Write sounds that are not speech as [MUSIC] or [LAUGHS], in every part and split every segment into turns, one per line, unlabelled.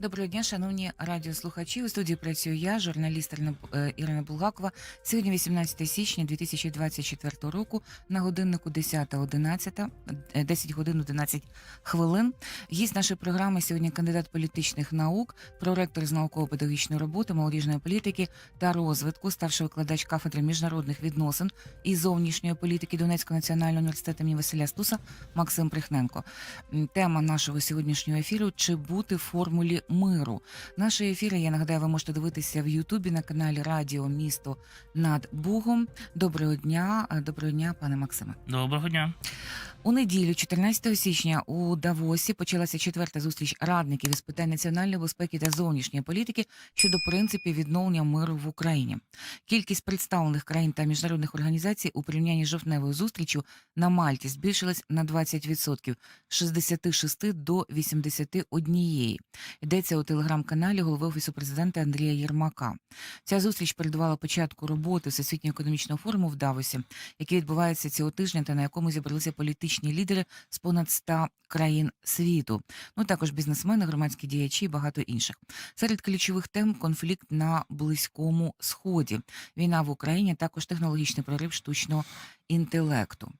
Доброго дня, шановні радіослухачі. У студії працюю я, журналіст Ірина, е, Булгакова. Сьогодні 18 січня 2024 року на годиннику 10.11, е, 10 годин 11 хвилин. Гість нашої програми сьогодні кандидат політичних наук, проректор з науково-педагогічної роботи, молодіжної політики та розвитку, старший викладач кафедри міжнародних відносин і зовнішньої політики Донецького національного університету імені Василя Стуса Максим Прихненко. Тема нашого сьогоднішнього ефіру чи бути формулі миру. Наші ефіри, я нагадаю, ви можете дивитися в Ютубі на каналі Радіо Місто над Бугом. Доброго дня, е, доброго дня, пане Максиме.
Доброго дня.
У неділю, 14 січня, у Давосі почалася четверта зустріч радників із питань національної безпеки та зовнішньої політики щодо принципів відновлення миру в Україні. Кількість представлених країн та міжнародних організацій у порівнянні з жовтневою зустрічю на Мальті збільшилась на 20% – з 66 до 81. Йдеться у телеграм-каналі голови офісу президента Андрія Єрмака. Ця зустріч передувала початку роботи Всесвітнього економічного форуму в Давосі, який відбувається цього тижня та на якому зібралися політичні лідери з понад 100 країн світу. Ну також бізнесмени, громадські діячі і багато інших. Серед ключових тем конфлікт на близькому сході, війна в Україні, також технологічний прорив штучного інтелекту.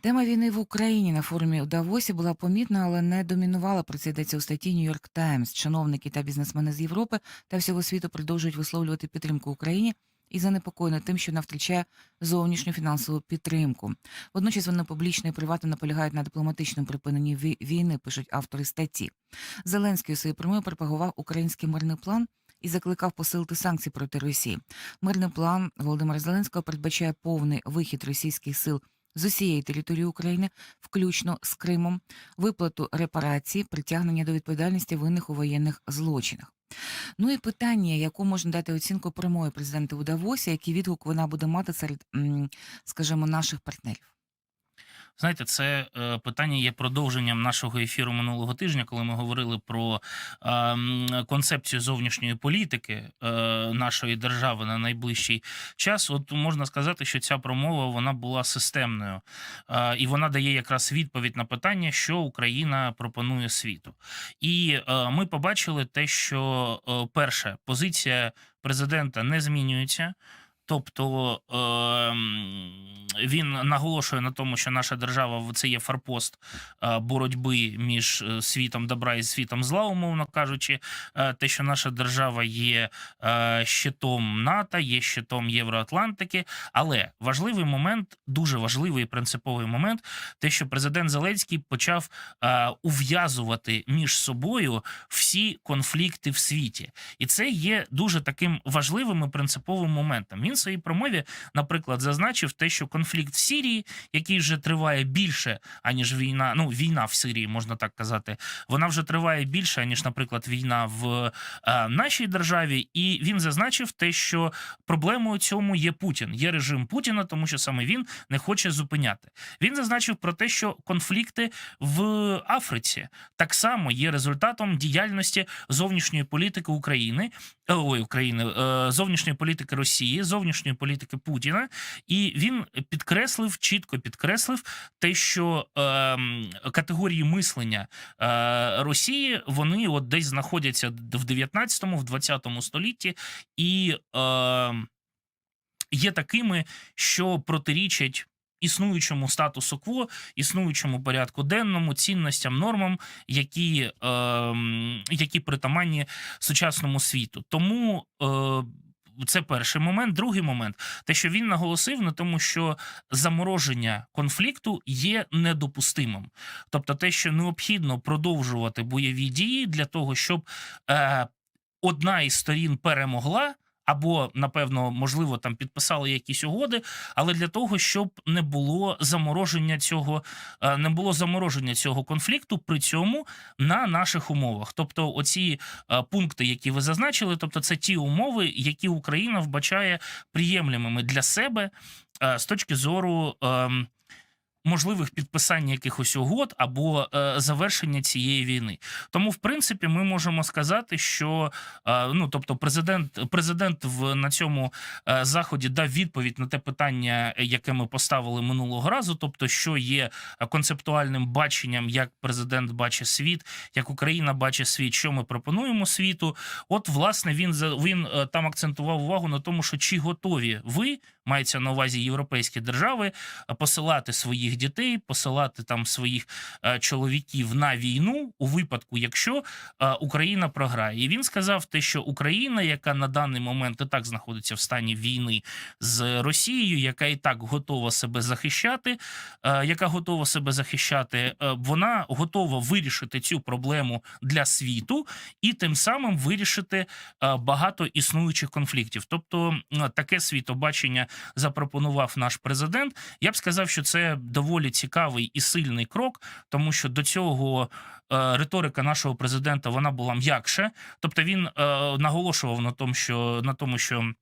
Тема війни в Україні на форумі у Давосі була помітна, але не домінувала. Про це йдеться у статті Нью-Йорк Таймс. Чиновники та бізнесмени з Європи та всього світу продовжують висловлювати підтримку Україні і занепокоєна тим, що вона втрачає зовнішню фінансову підтримку. Водночас вони публічно і приватно наполягають на дипломатичному припиненні війни, пишуть автори статті. Зеленський у своїй промові пропагував український мирний план. І закликав посилити санкції проти Росії. Мирний план Володимира Зеленського передбачає повний вихід російських сил з усієї території України, включно з Кримом, виплату репарації, притягнення до відповідальності винних у воєнних злочинах. Ну і питання, яку можна дати оцінку промові президента у Давосі, який відгук вона буде мати серед, скажімо, наших партнерів.
Знаєте, це е, питання є продовженням нашого ефіру минулого тижня, коли ми говорили про концепцію зовнішньої політики е, нашої держави на найближчий час. От можна сказати, що ця промова вона була системною, і вона дає якраз відповідь на питання, що Україна пропонує світу. І е, ми побачили те, що перше позиція президента не змінюється. Тобто е, він наголошує на тому, що наша держава це є форпост е, боротьби між е, світом добра і світом зла, умовно кажучи, те, що наша держава є щитом НАТО, є щитом Євроатлантики. Але важливий момент, дуже важливий і принциповий момент, те, що президент Зеленський почав ув'язувати між собою всі конфлікти в світі, і це є дуже таким важливим і принциповим моментом. Він своїй промові, наприклад, зазначив те, що конфлікт в Сирії, який вже триває більше, аніж війна, ну війна в Сирії, можна так казати, вона вже триває більше, аніж, наприклад, війна в е, нашій державі. І він зазначив те, що проблемою цьому є Путін, є режим Путіна, тому що саме він не хоче зупиняти. Він зазначив про те, що конфлікти в Африці так само є результатом діяльності зовнішньої політики України, е, ой, України, е, зовнішньої політики Росії, зовнішньої політики Путіна, і він підкреслив, чітко підкреслив те, що е, категорії мислення е, Росії вони от десь знаходяться в 19-му, в 20-му столітті, і е, є такими, що протирічать. Існуючому статусу кво, існуючому порядку денному, цінностям, нормам, які, е, які притаманні сучасному світу. Тому е, це перший момент. Другий момент те, що він наголосив на тому, що замороження конфлікту є недопустимим. Тобто, те, що необхідно продовжувати бойові дії для того, щоб е, одна із сторін перемогла. Або напевно, можливо, там підписали якісь угоди, але для того, щоб не було замороження цього, е, не було замороження цього конфлікту, при цьому на наших умовах. Тобто, оці е, пункти, які ви зазначили, тобто це ті умови, які Україна вбачає приємлемими для себе е, з точки зору. Можливих підписання якихось угод або е, завершення цієї війни. Тому, в принципі, ми можемо сказати, що е, ну тобто, президент, президент в на цьому е, заході дав відповідь на те питання, яке ми поставили минулого разу. Тобто, що є концептуальним баченням, як президент бачить світ, як Україна бачить світ, що ми пропонуємо світу. От, власне, він він там акцентував увагу на тому, що чи готові ви мається на увазі європейські держави е, посилати своїх дітей, посилати там своїх е, чоловіків на війну у випадку, якщо е, Україна програє. І він сказав те, що Україна, яка на даний момент і так знаходиться в стані війни з Росією, яка і так готова себе захищати, яка готова себе захищати, вона готова вирішити цю проблему для світу і тим самим вирішити багато існуючих конфліктів. Тобто таке світобачення запропонував наш президент. Я б сказав, що це доволі цікавий і сильний крок, тому що до цього. е, Риторика нашого президента вона була м'якше, тобто він е, наголошував на тому, що на тому, що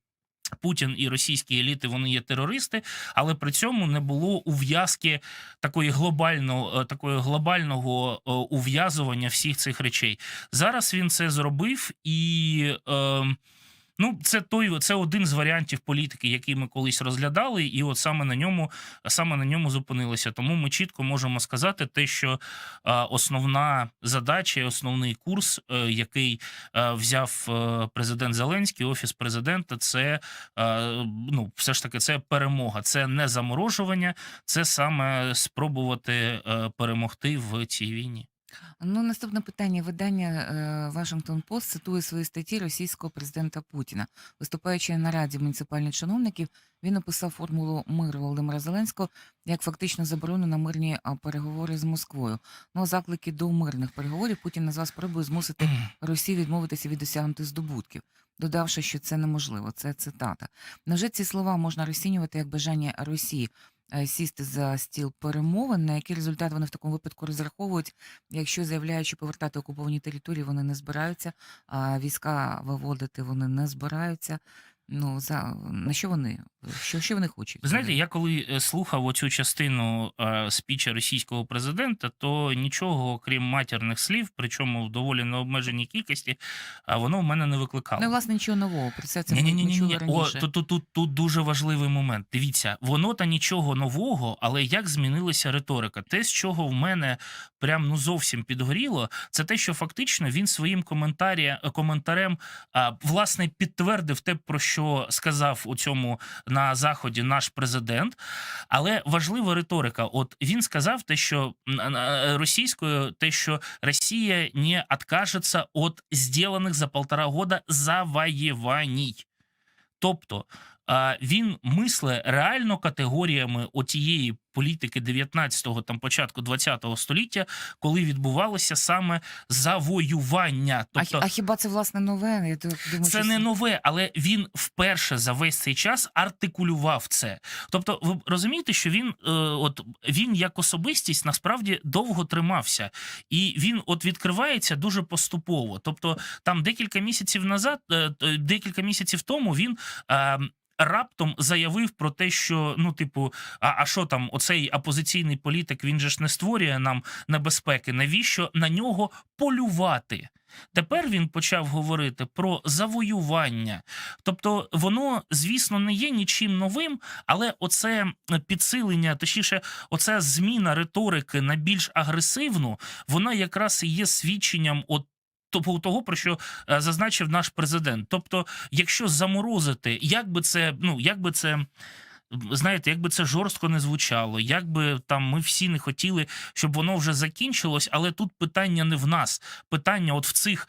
Путін і російські еліти вони є терористи, але при цьому не було ув'язки такої глобального, е, такої глобального ув'язування всіх цих речей. Зараз він це зробив і. Е, Ну, це той, це один з варіантів політики, який ми колись розглядали, і от саме на ньому, саме на ньому зупинилися. Тому ми чітко можемо сказати те, що основна задача, основний курс, е, який е, взяв е, президент Зеленський, офіс президента, це ну, все ж таки це перемога, це не заморожування, це саме спробувати перемогти в цій війні.
Ну, наступне питання. Видання е, Washington Post цитує свої статті російського президента Путіна. Виступаючи на раді муніципальних чиновників, він описав формулу миру Володимира Зеленського як фактично заборону на мирні переговори з Москвою. Ну, а заклики до мирних переговорів Путін назвав спробою змусити Росію відмовитися від досягнутих здобутків, додавши, що це неможливо. Це цитата. Невже ці слова можна розцінювати як бажання Росії сісти за стіл перемовин? На який результат вони в такому випадку розраховують, якщо заявляють, що повертати окуповані території вони не збираються, а війська виводити вони не збираються. Ну за на що вони? Що, що вони хочуть?
Ви знаєте, я коли е, слухав оцю частину е, спіча російського президента, то нічого, окрім матірних слів, причому в доволі необмеженій кількості, а воно в мене не викликало.
Ну, власне, нічого нового. Про це це
ні, ні, ні, ні, ні. О, тут, тут, тут, тут дуже важливий момент. Дивіться, воно та нічого нового, але як змінилася риторика? Те, з чого в мене прям ну зовсім підгоріло, це те, що фактично він своїм коментарі, коментарем власне підтвердив те, про що сказав у цьому на заході наш президент. Але важлива риторика. От він сказав те, що російською, те, що Росія не откажеться від зроблених за полтора года завоєваній. Тобто він мисле реально категоріями отієї політики 19-го, там початку 20-го століття, коли відбувалося саме завоювання.
А,
Тобто,
хі- а хіба це власне нове? Я думаю,
це
що
не нове, але він вперше за весь цей час артикулював це. Тобто, ви розумієте, що він, е, от він як особистість насправді довго тримався, і він от відкривається дуже поступово. Тобто, там декілька місяців назад, е, декілька місяців тому він. Е, Раптом заявив про те, що ну, типу, а, а що там, оцей опозиційний політик, він же ж не створює нам небезпеки. Навіщо на нього полювати? Тепер він почав говорити про завоювання. Тобто, воно, звісно, не є нічим новим, але оце підсилення, точніше, оця зміна риторики на більш агресивну, вона якраз і є свідченням от. Того, про що е, зазначив наш президент. Тобто, якщо заморозити, як би це, ну як би це. Знаєте, як би це жорстко не звучало, як би там ми всі не хотіли, щоб воно вже закінчилось, але тут питання не в нас. Питання от в цих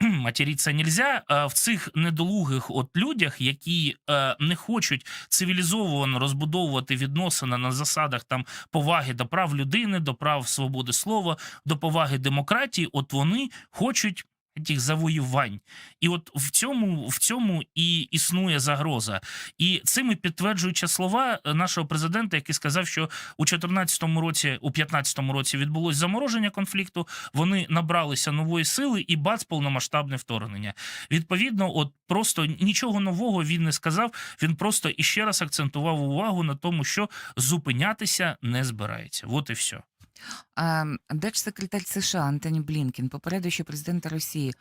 матеріться нельзя, в цих недолугих от людях, які е, не хочуть цивілізовано розбудовувати відносини на засадах там поваги до прав людини, до прав свободи слова, до поваги демократії. От вони хочуть Тих завоювань, і от в цьому в цьому і існує загроза, і цими підтверджуючи слова е, нашого президента, який сказав, що у 14-му році, у 15-му році відбулось замороження конфлікту. Вони набралися нової сили і бац, повномасштабне вторгнення. Відповідно, от просто нічого нового він не сказав. Він просто іще раз акцентував увагу на тому, що зупинятися не збирається. От і все.
Держсекретар США Антоні Блінкін попередив, що президента Росії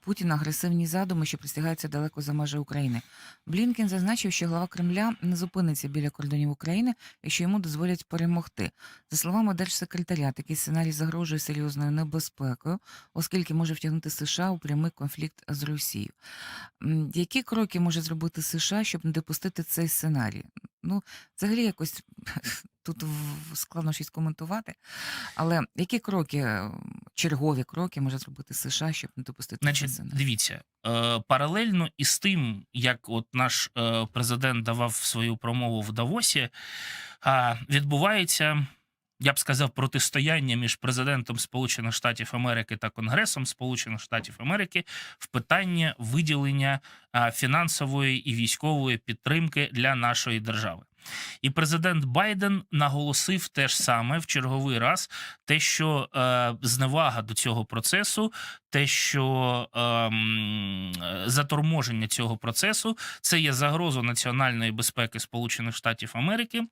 Путіна агресивні задуми, що простягаються далеко за межі України. Блінкен зазначив, що глава Кремля не зупиниться біля кордонів України, якщо йому дозволять перемогти. За словами держсекретаря, такий сценарій загрожує серйозною небезпекою, оскільки може втягнути США у прямий конфлікт з Росією. Які кроки може зробити США, щоб не допустити цей сценарій? Ну, взагалі, якось [LAUGHS] тут складно щось коментувати. Але які кроки, чергові кроки може зробити США, щоб не допустити
Значить,
сценарій?
дивіться, е, паралельно із тим, як от наш е, президент давав свою промову в Давосі, відбувається. Я б сказав, протистояння між президентом Сполучених Штатів Америки та Конгресом Сполучених Штатів Америки в питанні виділення фінансової і військової підтримки для нашої держави. І президент Байден наголосив те ж саме в черговий раз, те, що е, зневага до цього процесу, те, що е, заторможення цього процесу це є загроза національної безпеки Сполучених Штатів Америки.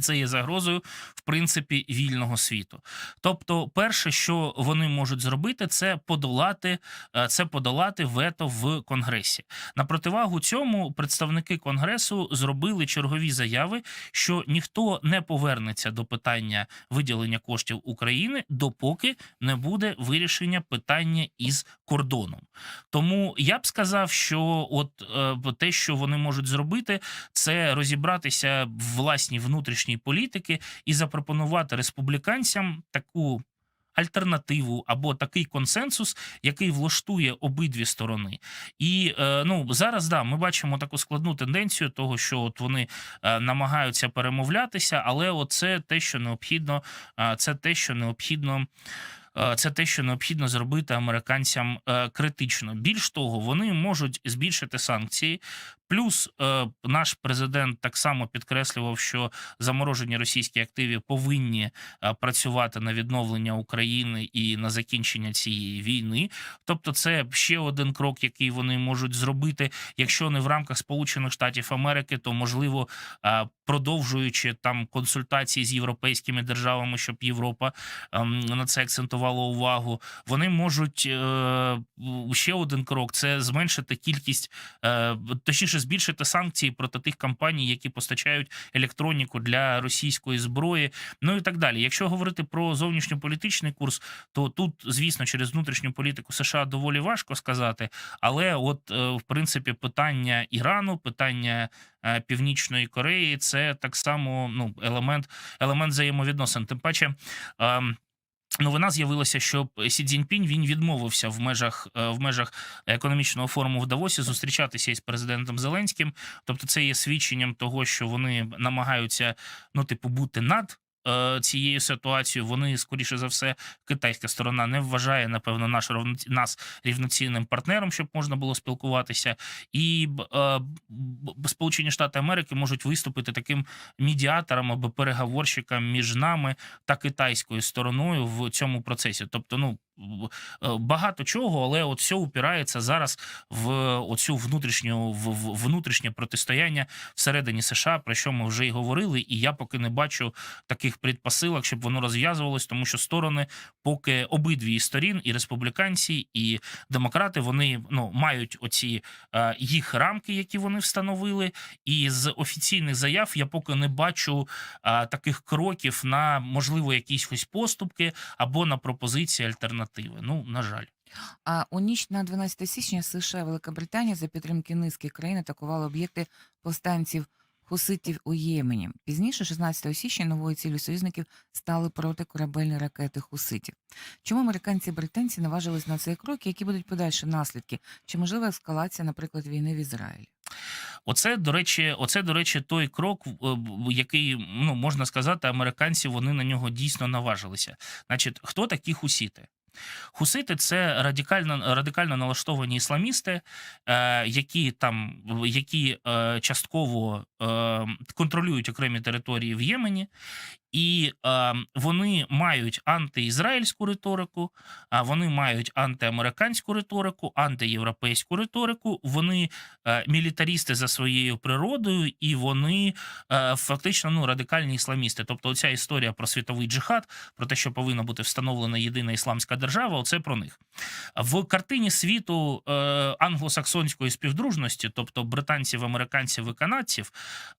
Це є загрозою, в принципі, вільного світу. Тобто, перше, що вони можуть зробити, це подолати е, це подолати вето в Конгресі. На противагу цьому представники Конгресу зробили чергові заяви, що ніхто не повернеться до питання виділення коштів України, допоки не буде вирішення питання із кордоном. Тому я б сказав, що от е, те, що вони можуть зробити, це розібратися в власній внутрішній політики і запропонувати республіканцям таку. Альтернативу або такий консенсус, який влаштує обидві сторони, і е, ну зараз да ми бачимо таку складну тенденцію, того що от вони е, намагаються перемовлятися, але оце те, що необхідно, е, це те, що необхідно. е, Це те, що необхідно зробити американцям е, критично. Більш того, вони можуть збільшити санкції. Плюс е, наш президент так само підкреслював, що заморожені російські активи повинні е, працювати на відновлення України і на закінчення цієї війни. Тобто, це ще один крок, який вони можуть зробити, якщо не в рамках Сполучених Штатів Америки, то можливо е, продовжуючи там консультації з європейськими державами, щоб Європа ем, на це акцентувала увагу. Вони можуть е, ще один крок це зменшити кількість, е, точніше збільшити санкції проти тих компаній, які постачають електроніку для російської зброї, ну і так далі. Якщо говорити про зовнішньополітичний курс, то тут, звісно, через внутрішню політику США доволі важко сказати. Але, от, е, в принципі, питання Ірану, питання е, Північної Кореї, це так само ну елемент, елемент взаємовідносин. Тим паче. Новина з'явилася, що Сі Цзіньпінь він відмовився в межах е, в межах економічного форуму в Давосі зустрічатися із президентом Зеленським. Тобто, це є свідченням того, що вони намагаються ну, типу, бути над. Е, Цією ситуацією вони скоріше за все, китайська сторона не вважає напевно наш равноці- нас рівноцінним партнером, щоб можна було спілкуватися, і е, Сполучені Штати Америки можуть виступити таким медіатором або переговорщиком між нами та китайською стороною в цьому процесі. Тобто, ну е, багато чого, але от все упирається зараз в оцю внутрішню в, внутрішнє протистояння всередині США, про що ми вже й говорили. І я поки не бачу таких предпосилок, щоб воно розв'язувалось, тому що сторони, поки обидві сторін, і республіканці, і демократи, вони ну мають оці е, їх рамки, які вони встановили. І з офіційних заяв я поки не бачу а, таких кроків на можливо якісь ось поступки або на пропозиції альтернативи. Ну на жаль.
А у ніч на 12 січня США Велика Британія за підтримки низки країн атакували об'єкти повстанців хуситів у Ємені. Пізніше, 16 січня, новою ціллю союзників стали протикорабельні ракети хуситів. Чому американці і британці наважились на цей крок? Які будуть подальші наслідки? Чи можлива ескалація, наприклад, війни в Ізраїлі?
Оце до речі, оце до речі, той крок, е, який ну можна сказати, американці вони на нього дійсно наважилися. Значить, хто такі хусіти? Хусити це радикально радикально налаштовані ісламісти, е, які там які е, частково е, контролюють окремі території в Ємені, і е, вони мають антиізраїльську риторику, а вони мають антиамериканську риторику, антиєвропейську риторику. Вони е, мілітарісти за своєю природою, і вони е, фактично ну радикальні ісламісти. Тобто, оця історія про світовий джихад, про те, що повинна бути встановлена єдина ісламська держава, оце про них в картині світу е, англосаксонської співдружності, тобто британців, американців і канадців,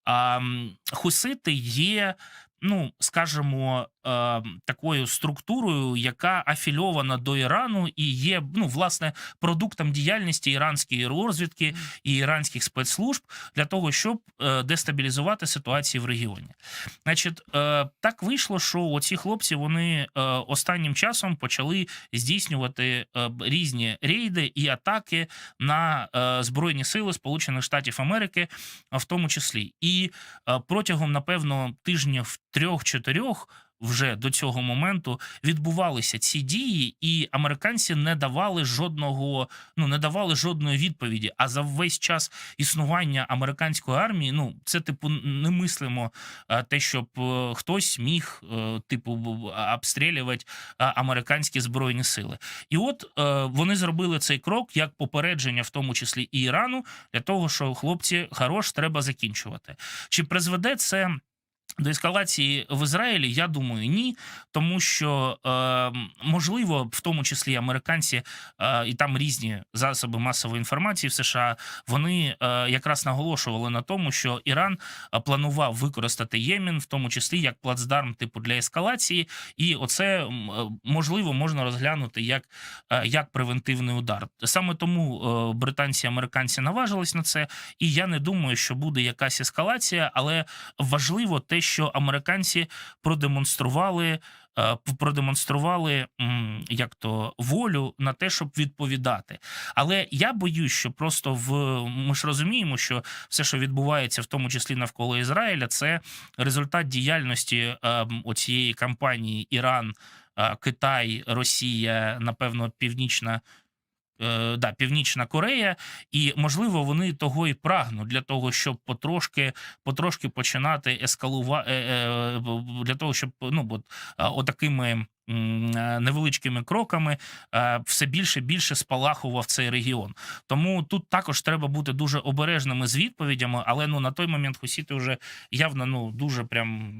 м, хусити є. Ну, скажімо, е, такою структурою, яка афільована до Ірану і є ну, власне продуктом діяльності іранської розвідки і іранських спецслужб для того, щоб е, дестабілізувати ситуацію в регіоні. Значить, е, так вийшло, що оці хлопці вони е, останнім часом почали здійснювати е, різні рейди і атаки на е, збройні сили Сполучених Штатів Америки, в тому числі. І е, протягом, напевно, тижнів трьох-чотирьох. Вже до цього моменту відбувалися ці дії, і американці не давали жодного, ну не давали жодної відповіді. А за весь час існування американської армії, ну це типу немислимо е, те, щоб е, хтось міг е, типу обстрілювати американські збройні сили. І от вони зробили цей крок як попередження, в тому числі і Ірану, для того, що хлопці хорош, треба закінчувати. Чи призведе це? До ескалації в Ізраїлі, я думаю, ні, тому що е, можливо, в тому числі американці е, і там різні засоби масової інформації в США, вони е, якраз наголошували на тому, що Іран е, планував використати Ємен, в тому числі як плацдарм типу для ескалації, і оце е, можливо можна розглянути як, е, як превентивний удар. Саме тому е, британці і американці наважились на це, і я не думаю, що буде якась ескалація, але важливо те, що американці продемонстрували. е, Продемонстрували як то волю на те, щоб відповідати. Але я боюсь, що просто в ми ж розуміємо, що все, що відбувається, в тому числі навколо Ізраїля, це результат діяльності е, оцієї кампанії Іран, е, Китай, Росія, напевно, Північна. Е, Да, Північна Корея, і можливо вони того і прагнуть для того, щоб потрошки, потрошки починати ескалувати для того, щоб ну от, отакими е, невеличкими кроками е, все більше і більше спалахував цей регіон. Тому тут також треба бути дуже обережними з відповідями, але ну на той момент хусіти вже явно ну дуже прям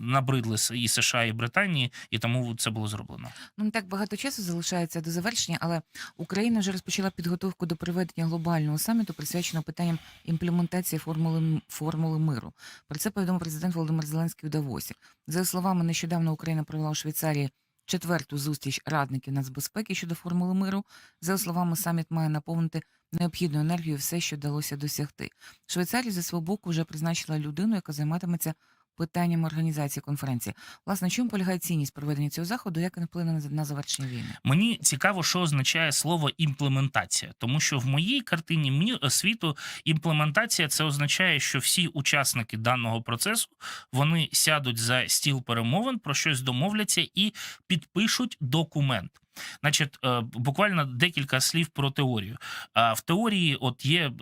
набридли і США, і Британії, і тому це було зроблено.
Ну, не так багато часу залишається до завершення, але Україна вже розпочала підготовку до проведення глобального саміту, присвяченого питанням імплементації формули, формули миру. Про це повідомив президент Володимир Зеленський у Давосі. За словами, нещодавно Україна провела у Швейцарії четверту зустріч радників нацбезпеки щодо формули миру. За словами, саміт має наповнити необхідну енергію все, що вдалося досягти. Швейцарія за свого боку вже призначила людину, яка займатиметься питаннями організації конференції. Власне, чому полягає цінність проведення цього заходу, як він вплине на- завершення війни?
Мені цікаво, що означає слово імплементація, тому що в моїй картині мі- світу імплементація це означає, що всі учасники даного процесу вони сядуть за стіл перемовин, про щось домовляться і підпишуть документ. Значить, е, буквально декілька слів про теорію. А В теорії, от є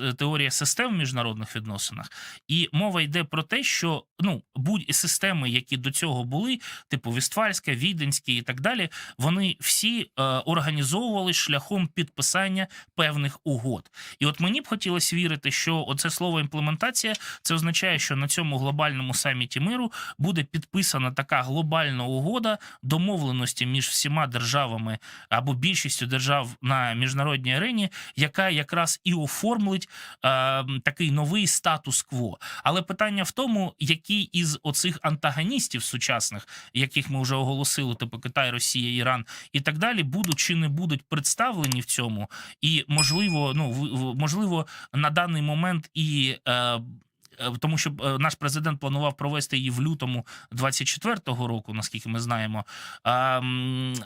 е, теорія систем в міжнародних відносинах, і мова йде про те, що ну будь системи, які до цього були, типу Вістфальська, Віденська і так далі, вони всі е, організовували шляхом підписання певних угод. І от мені б хотілося вірити, що оце слово імплементація це означає, що на цьому глобальному саміті миру буде підписана така глобальна угода домовленості між всіма державами або більшістю держав на міжнародній арені, яка якраз і оформлить е, такий новий статус-кво. Але питання в тому, які із оцих антагоністів сучасних, яких ми вже оголосили, типу Китай, Росія, Іран і так далі, будуть чи не будуть представлені в цьому, і можливо, ну можливо, на даний момент і. Е, тому що е, наш президент планував провести її в лютому 24-го року, наскільки ми знаємо.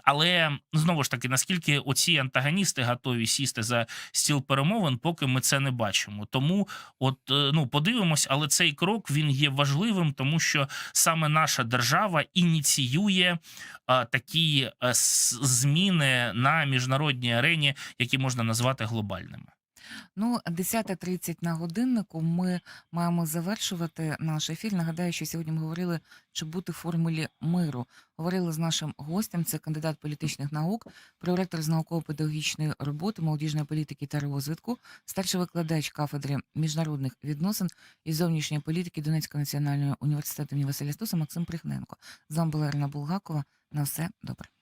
Але знову ж таки, наскільки оці антагоністи готові сісти за стіл перемовин, поки ми це не бачимо. Тому, от е, ну подивимось, але цей крок він є важливим, тому що саме наша держава ініціює такі е, зміни на міжнародній арені, які можна назвати глобальними.
Ну, 10.30 на годиннику. Ми маємо завершувати наш ефір. Нагадаю, що сьогодні ми говорили, чи бути в формулі миру. Говорили з нашим гостем, це кандидат політичних наук, проректор з науково-педагогічної роботи, молодіжної політики та розвитку, старший викладач кафедри міжнародних відносин і зовнішньої політики Донецького національного університету імені Василя Стуса Максим Прихненко. З вами була Ірина Булгакова. На все добре.